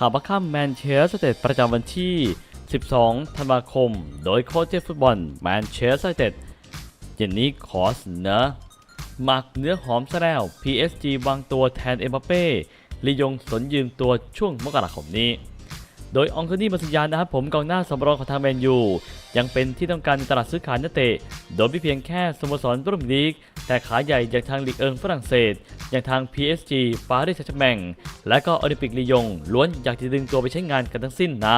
ข่าวบัคคัมแมนเชสเตอร์ประจำวันที่ 12 ธันวาคม โดยโค้ชฟุตบอลแมนเชสเตอร์เย็นนี้ขอสเสนอหมักเนื้อหอมซะแล้ว PSG วางตัวแทนเอ็มบัปเป้ลียงสนยืมตัวช่วงมกราคมนี้ โดยองคนี่มัสัญญาณนะครับผมกองหน้าสำรองของทางแมนยู ยังเป็นที่ต้องการในตลาดซื้อขายนักเตะ โดยไม่เพียงแค่สโมสรร่วมลีก แต่ขาใหญ่อย่างทางลีกเอิงฝรั่งเศส อย่างทาง PSG ปารีสแซงต์แชร์แมงและก็โอลิมปิกลียงล้วนอยากจะดึงตัวไปใช้งานกันทั้งสิ้นนะ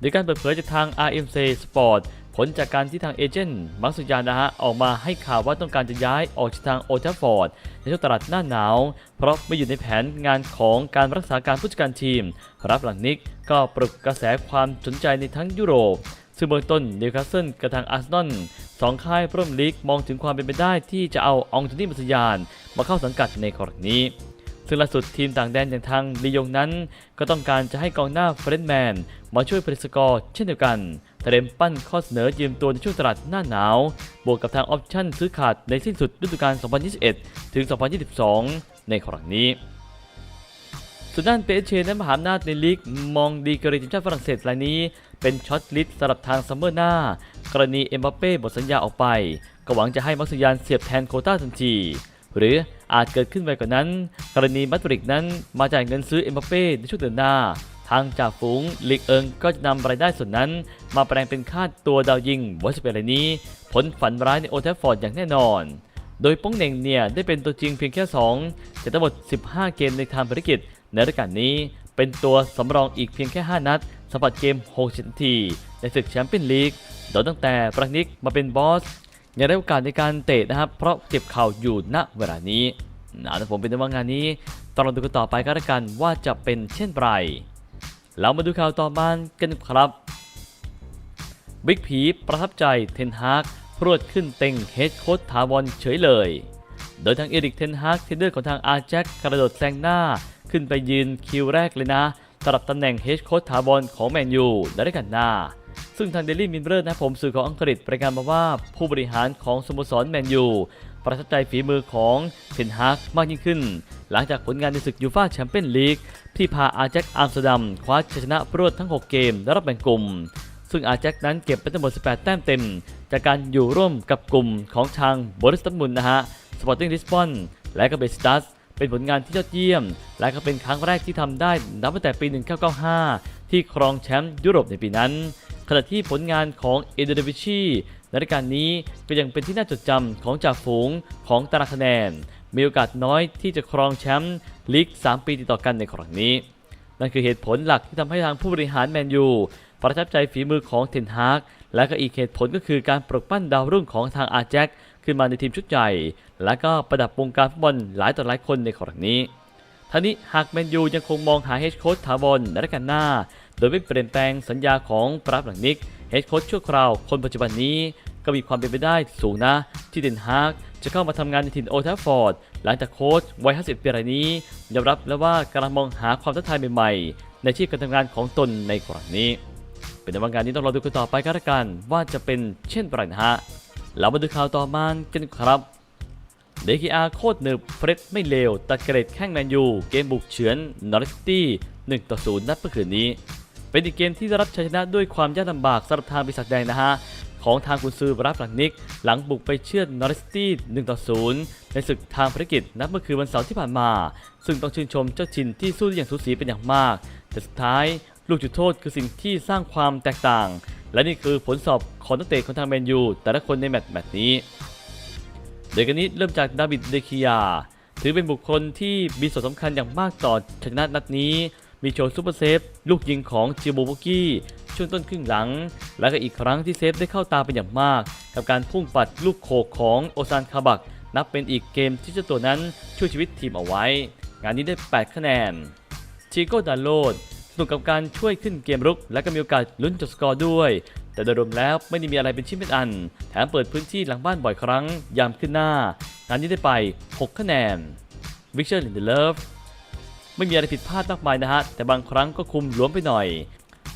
โดยการเปิดเผยจากทาง RMC Sport ผลจากการที่ทางเอเจนต์มักสุยานะฮะออกมาให้ข่าวว่าต้องการจะย้ายออกจากทางโอทัฟฟอร์ดในช่วงตลาดหน้าหนาว เพราะไม่อยู่ในแผนงานของการรักษาการผู้จัดการทีม รับหลังนิกก็ปลุกกระแสความสนใจในทั้งยุโรป ซึ่งเบื้องต้นนิวคาสเซิลกับทางอาร์เซนอลสองค่ายพร่มลีกมองถึงความเป็นไปได้ที่จะเอาอองโทนี่มัสยานมาเข้าสังกัดในกรณีนี้ซึ่งล่าสุดทีมต่างแดนอย่างทางลียงนั้น ก็ต้องการจะให้กองหน้าเฟรนด์แมนมาช่วยผลิตสกอร์เช่นเดียวกัน เตรียมปั้นข้อเสนอยืมตัวในช่วงตลาดหน้าหนาว บวกกับทางออปชั่นซื้อขาดในสิ้นสุดฤดูกาล 2021 ถึง 2022 ในครั้งนี้ส่วนด้านเปเชนั้นมหาอำนาจในลีกมองดีกรีทีมชาติฝรั่งเศสรายนี้ เป็นช็อตลิสต์สำหรับทางซัมเมอร์หน้า กรณีเอ็มบัปเป้หมดสัญญาออกไป ก็หวังจะให้มักซิยานเสียบแทนโคต้าทันที หรืออาจเกิดขึ้นไวกว่านั้น กรณีมัดริกนั้นมาจ่ายเงินซื้อเอ็มบัปเป้ในช่วงเดือนหน้า ทางจากฝูงลีกเอิงก็จะนำรายได้ส่วนนั้น มาแปลงเป็นค่าตัวดาวยิงวัชเปรรายนี้ ผลฝันร้ายในโอลด์แทฟฟอร์ดอย่างแน่นอน โดยป้องเหน่งเนี่ยได้เป็นตัวจริงเพียงแค่ 2 จากทั้งหมด 15 เกมในทางภารกิจ ในรายการนี้เป็นตัวสำรองอีกเพียงแค่ 5 นัดสัมผัสเกม60นาที ในศึกแชมเปี้ยนลีกโดยตั้งแต่ปรักนิกมาเป็นบอสยังได้โอกาสในการเตะนะครับเพราะเจ็บเข่าอยู่ณเวลานี้นะแต่ผมเป็นว่างานนี้ต้องรอดูกันต่อไปก็แล้วกันว่าจะเป็นเช่นไร เรามาดูข่าวต่อมากันครับบิ๊กผีประทับใจเทนฮากพรวดขึ้นเต็งเฮดโค้ชถาวรเฉยเลย โดยทางเอริกเทนฮากเทนเดอร์ของทางอาแจ็คกระโดดแซงหน้า ขึ้นไปยืนคิวแรกเลยนะสำหรับตำแหน่งเฮดโค้ชถาวรของแมนยูและได้กันหน้า ซึ่งทางเดลี่มินเบอร์นะผมสื่อของอังกฤษรายงานมาว่าผู้บริหารของสโมสรแมนยู ประทับใจฝีมือของเทนฮากมากยิ่งขึ้น หลังจากผลงานในศึกยูฟ่าแชมเปี้ยนลีกที่พาอาแจ็คอัมสเตอร์ดัมคว้าชัยชนะรวดทั้ง 6 เกมและรอบแบ่งกลุ่ม ซึ่งอาแจ็คนั้นเก็บไปทั้งหมด 18 แต้มเต็ม จากการอยู่ร่วมกับกลุ่มของทางบริสตันมุนนะฮะสปอร์ติ้งลิสบอนและก็เบสตัสเป็นผลงานที่ยอดเยี่ยม และก็เป็นครั้งแรกที่ทำได้นับตั้งแต่ปี 1995 ที่ครองแชมป์ยุโรปในปีนั้น ขณะที่ผลงานของเอเดเดวิชีในรายการนี้ก็ยังเป็นที่น่าจดจำของจ่าฝูงของตารางคะแนน มีโอกาสน้อยที่จะครองแชมป์ลีก 3 ปีติดต่อกันในครั้งนี้ นั่นคือเหตุผลหลักที่ทำให้ทางผู้บริหารแมนยูประทับใจฝีมือของเทนฮากและก็อีกเหตุผลก็คือการปลุกปั้นดาวรุ่งของทางอาแจ็คขึ้นมาในทีมชุดใหญ่ และก็ประดับวงการฟุตบอลหลายต่อหลายคนในครั้งนี้ทั้งนี้หากแมนยูยังคงมองหาเฮดโค้ชถาวรในรายการหน้า โดยไม่เปลี่ยนแปลงสัญญาของปรับหลังนิกเฮดโค้ชชั่วคราวคนปัจจุบันนี้ก็มีความเป็นไปได้สูงนะ ที่เดนฮาร์กจะเข้ามาทำงานในถิ่นโอทัฟฟอร์ด หลังจากโค้ชวัย 50 ปีรายนี้ ยอมรับแล้วว่ากำลังมองหาความท้าทายใหม่ๆ ในชีพการทำงานของตนในครั้งนี้ เป็นในวันงานนี้ต้องรอดูกันต่อไปกันละกัน ว่าจะเป็นเช่นไรนะฮะเรามาดูข่าวต่อมากันครับเดคิอาโคตรหนึบเฟรดไม่เลวตะเกรดแข้งแมนยู เกมบุกเฉือนนอริสตี้1ต่อ0นัดเมื่อคืนนี้ เป็นอีกเกมที่ได้รับชัยชนะด้วยความยากลำบากสำหรับทางปีศาจแดงนะฮะของทางกุนซือรับหลังนิก หลังบุกไปเชือดนอริสตี้1ต่อ0ในศึกทางภารกิจนัดเมื่อคืนวันเสาร์ที่ผ่านมา ซึ่งต้องชื่นชมเจ้าชินที่สู้ได้อย่างสูสีเป็นอย่างมาก แต่สุดท้าย ลูกจุดโทษคือสิ่งที่สร้างความแตกต่าง และนี่คือผลสอบของนักเตะของทางแมนยูแต่ละคนในแมตช์แมตช์นี้โดยกันนี้เริ่มจากดาวิดเดคิยา ถือเป็นบุคคลที่มีส่วนสำคัญอย่างมากต่อชนะนัดนี้ มีโชว์ซูเปอร์เซฟลูกยิงของจิโบโบกี้ช่วงต้นครึ่งหลัง และก็อีกครั้งที่เซฟได้เข้าตาเป็นอย่างมาก กับการพุ่งปัดลูกโขกของโอซานคาบัก นับเป็นอีกเกมที่เจ้าตัวนั้นช่วยชีวิตทีมเอาไว้ งานนี้ได้ 8 คะแนนชิโก้ดาโลดสนุกกับการช่วยขึ้นเกมรุก และก็มีโอกาสลุ้นจดสกอร์ด้วย แต่โดยรวมแล้วไม่ได้มีอะไรเป็นชิ้นเป็นอัน แถมเปิดพื้นที่หลังบ้านบ่อยครั้งยามขึ้นหน้างานนี้ได้ไป 6 คะแนนวิกเชอร์ลินเดเลฟ ไม่มีอะไรผิดพลาดมากมายนะฮะ แต่บางครั้งก็คุมหลวมไปหน่อย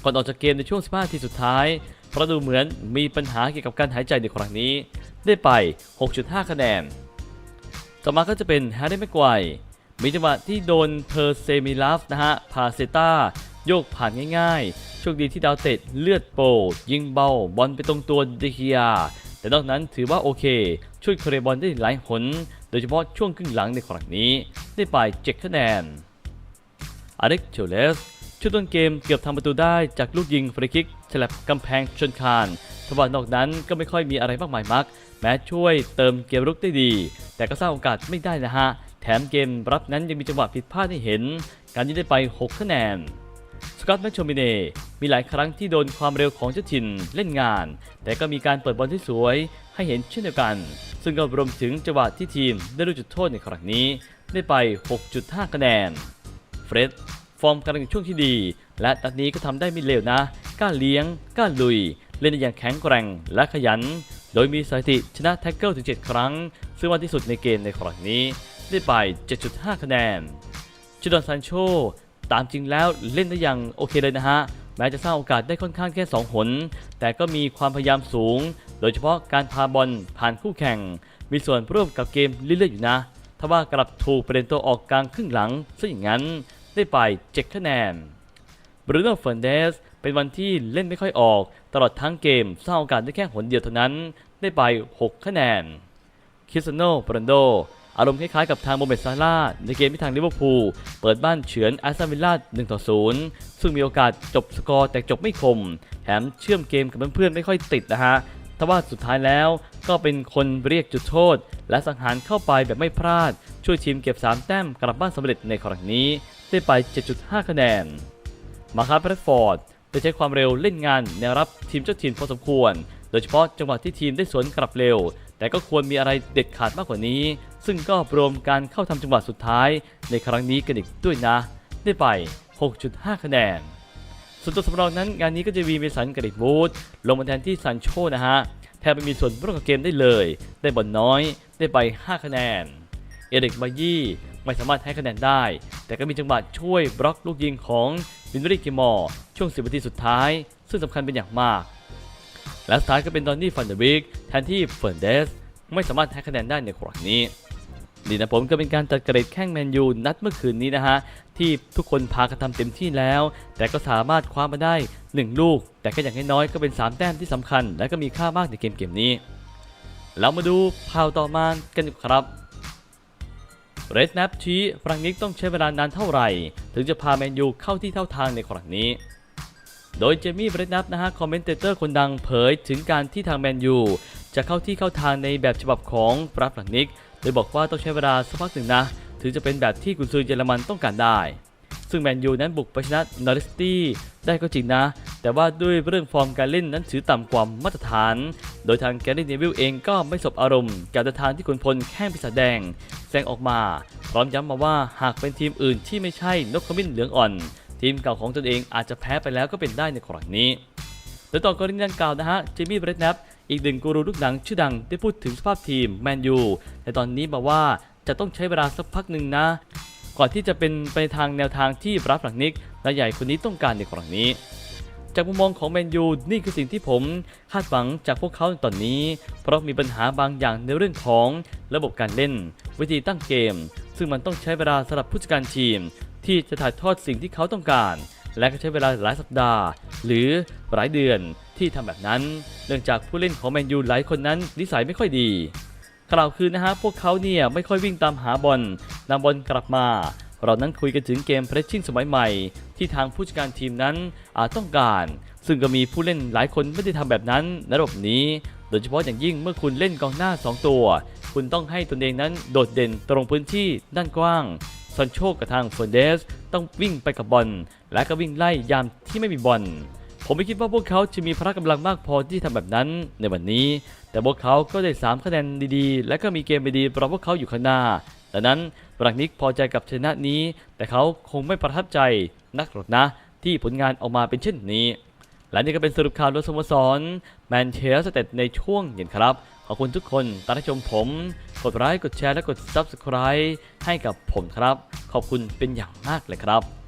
ก่อนออกจากเกมในช่วง 15นาทีสุดท้ายเพราะดูเหมือนมีปัญหาเกี่ยวกับการหายใจในครั้งนี้ ได้ไป 6.5 คะแนน ต่อมาก็จะเป็นแฮร์รี่แม็กไกว์มีจังหวะที่โดนเพอร์เซมิลาฟนะฮะ พาเซต้าโยกผ่านง่ายๆ โชคดีที่ดาวเตะเลือดโปรยิงเบาบอลไปตรงตัวเดเคีย แต่นอกนั้นถือว่าโอเค ช่วยเครบอลได้หลายหน โดยเฉพาะช่วงครึ่งหลังในครั้งนี้ ได้ไป 7 คะแนน อเล็กโชเลสช่วงต้นเกมเกือบทำประตูได้จากลูกยิงฟรีคิกฉลับกำแพงชนคานทว่านอกนั้นก็ไม่ค่อยมีอะไรมากมายมัก แม้ช่วยเติมเกมรุกได้ดี แต่ก็สร้างโอกาสไม่ได้นะฮะ แถมเกมรับนั้นยังมีจังหวะผิดพลาดให้เห็น การยิงได้ไป 6 คะแนนสกอตแมชโชมิเน่มีหลายครั้งที่โดนความเร็วของเจ้าถิ่นเล่นงาน แต่ก็มีการเปิดบอลที่สวยให้เห็นเช่นเดียวกัน ซึ่งก็รวมถึงจังหวะที่ทีมได้รู้จุดโทษในครั้งนี้ ได้ไป 6.5 คะแนน รดฟอร์มกำลังช่วงที่ดี และตัดนี้ก็ทำได้ไม่เลวนะกล้าเลี้ยงกล้าลุย เล่นได้อย่างแข็งแกร่งและขยัน โดยมีสถิติชนะแท็กเกิลถึง 7 ครั้ง ซึ่งมากที่สุดในเกมในครั้งนี้ ได้ไป 7.5 คะแนนจดอนซันโชตามจริงแล้วเล่นได้อย่างโอเคเลยนะฮะ แม้จะสร้างโอกาสได้ค่อนข้างแค่ 2 หน แต่ก็มีความพยายามสูง โดยเฉพาะการพาบอลผ่านคู่แข่ง มีส่วนร่วมกับเกมเรื่อยๆอยู่นะทว่ากลับถูกประเด็นตัวออกกลางครึ่งหลังซะอย่างนั้น ได้ไป7คะแนนบรูโน่เฟร์นเดสเป็นวันที่เล่นไม่ค่อยออก ตลอดทั้งเกมสร้างโอกาสได้แค่หนเดียวเท่านั้น ได้ไป 6 คะแนนคิสโนโรนัลโด อารมณ์คล้ายๆกับทางโมเมดซาร่าในเกมที่ทางลิเวอร์พูลเปิดบ้านเฉือนแอาร์เซนอลวิลล่า1ต่อ0ซึ่งมีโอกาสจบสกอร์แต่จบไม่คม แถมเชื่อมเกมกับเพื่อนๆไม่ค่อยติดนะฮะทว่าสุดท้ายแล้วก็เป็นคนเรียกจุดโทษ และสังหารเข้าไปแบบไม่พลาด ช่วยทีมเก็บ3แต้มกลับบ้านสำเร็จในครั้งนี้ ได้ไป 7.5 คะแนน มาคาร์แรดฟอร์ดได้ใช้ความเร็วเล่นงานแนวรับทีมเจ้าถิ่นพอสมควร โดยเฉพาะจังหวะที่ทีมได้สวนกลับเร็ว แต่ก็ควรมีอะไรเด็ดขาดมากกว่านี้ ซึ่งก็รวมการเข้าทำจังหวะสุดท้าย ในครั้งนี้กันอีกด้วยนะ ได้ไป 6.5 คะแนน ส่วนตัวสำรองนั้นงานนี้ก็จะมีเมสันกับเดกวูดลงมาแทนที่ซันโชนะฮะแทบไม่มีส่วนร่วมกับเกมได้เลย ได้บอลน้อย ได้ไป 5 คะแนน เอริกบายี่ไม่สามารถให้คะแนนได้ แต่ก็มีจังหวะช่วยบล็อกลูกยิงของวินเริกิมอร์ช่วง10นาทีสุดท้าย ซึ่งสำคัญเป็นอย่างมาก และสุดท้ายก็เป็นดอนนี่ฟันเดอร์บิกแทนที่เฟิร์นเดสไม่สามารถให้คะแนนได้ในครั้งนี้ดีนะผมก็เป็นการจัดเกรดแข้งแมนยูนัดเมื่อคืนนี้นะฮะ ที่ทุกคนพากันทำเต็มที่แล้ว แต่ก็สามารถคว้ามาได้ 1 ลูก แต่ก็อย่างน้อยก็เป็น 3 แต้มที่สำคัญ และก็มีค่ามากในเกมเกมนี้ เรามาดูข่าวต่อมากันดีกว่าครับ เรดนับชี้ฟรังนิกต้องใช้เวลานานเท่าไหร่ ถึงจะพาแมนยูเข้าที่เท่าทางในครั้งนี้ โดยเจมี่เบรดนับนะฮะคอมเมนเตอร์คนดังเผยถึงการที่ทางแมนยูจะเข้าที่เข้าทางในแบบฉบับของรัฟรังนิก โดยบอกว่าต้องใช้เวลาสักพักหนึ่งนะ ถึงจะเป็นแบบที่กุนซือเยอรมันต้องการได้ ซึ่งแมนยูนั้นบุกไปชนะนอริสตี้ได้ก็จริงนะ แต่ว่าด้วยเรื่องฟอร์มการเล่นนั้นถือต่ำกว่ามาตรฐาน โดยทางแกรี่เนวิลเองก็ไม่สบอารมณ์กับทางที่ขุนพลแข้งปีศาจแดงแซงออกมา พร้อมย้ำมาว่าหากเป็นทีมอื่นที่ไม่ใช่นกขมิ้นเหลืองอ่อน ทีมเก่าของตนเองอาจจะแพ้ไปแล้วก็เป็นได้ในครั้งนี้โดยต่อกรณีดังกล่าวนะฮะเจมี่เบรดแนปอีกหนึ่งกูรูลูกหนังชื่อดังได้พูดถึงสภาพทีมแมนยูในตอนนี้บอกว่าจะต้องใช้เวลาสักพักหนึ่งนะ ก่อนที่จะเป็นไปทางแนวทางที่รับหลังนิกและใหญ่คนนี้ต้องการในครั้งนี้ จากมุมมองของแมนยูนี่คือสิ่งที่ผมคาดหวังจากพวกเขาในตอนนี้ เพราะมีปัญหาบางอย่างในเรื่องของระบบการเล่น วิธีตั้งเกม ซึ่งมันต้องใช้เวลาสำหรับผู้จัดการทีม ที่จะถ่ายทอดสิ่งที่เขาต้องการ และก็ใช้เวลาหลายสัปดาห์ หรือหลายเดือนที่ทำแบบนั้น เนื่องจากผู้เล่นของแมนยูหลายคนนั้นนิสัยไม่ค่อยดีกล่าวคือนะฮะพวกเขาเนี่ยไม่ค่อยวิ่งตามหาบอล นำบอลกลับมา เรานั้นคุยกันถึงเกมเพรสชิ่งสมัยใหม่ ที่ทางผู้จัดการทีมนั้นอาจต้องการ ซึ่งก็มีผู้เล่นหลายคนไม่ได้ทำแบบนั้นในระบบนี้ โดยเฉพาะอย่างยิ่งเมื่อคุณเล่นกองหน้า 2 ตัว คุณต้องให้ตนเองนั้นโดดเด่นตรงพื้นที่ด้านกว้างซันโชกับทางเฟอร์เดสต้องวิ่งไปกับบอล และก็วิ่งไล่ยามที่ไม่มีบอลผมไม่คิดว่าพวกเขาจะมีพละกำลังมากพอที่ทำแบบนั้นในวันนี้ แต่พวกเขาก็ได้ 3 คะแนนดีๆ และก็มีเกมดีๆรอพวกเขาอยู่ข้างหน้าดังนั้น รักนิกพอใจกับชนะนี้ แต่เขาคงไม่ประทับใจนักหรอกนะ ที่ผลงานออกมาเป็นเช่นนี้ และนี่ก็เป็นสรุปข่าวรถสโมสรแมนเชสเตอร์ในช่วงเย็นครับ ขอบคุณทุกคนตามที่ชมผม กดไลค์กดแชร์และกด Subscribe ให้กับผมครับ ขอบคุณเป็นอย่างมากเลยครับ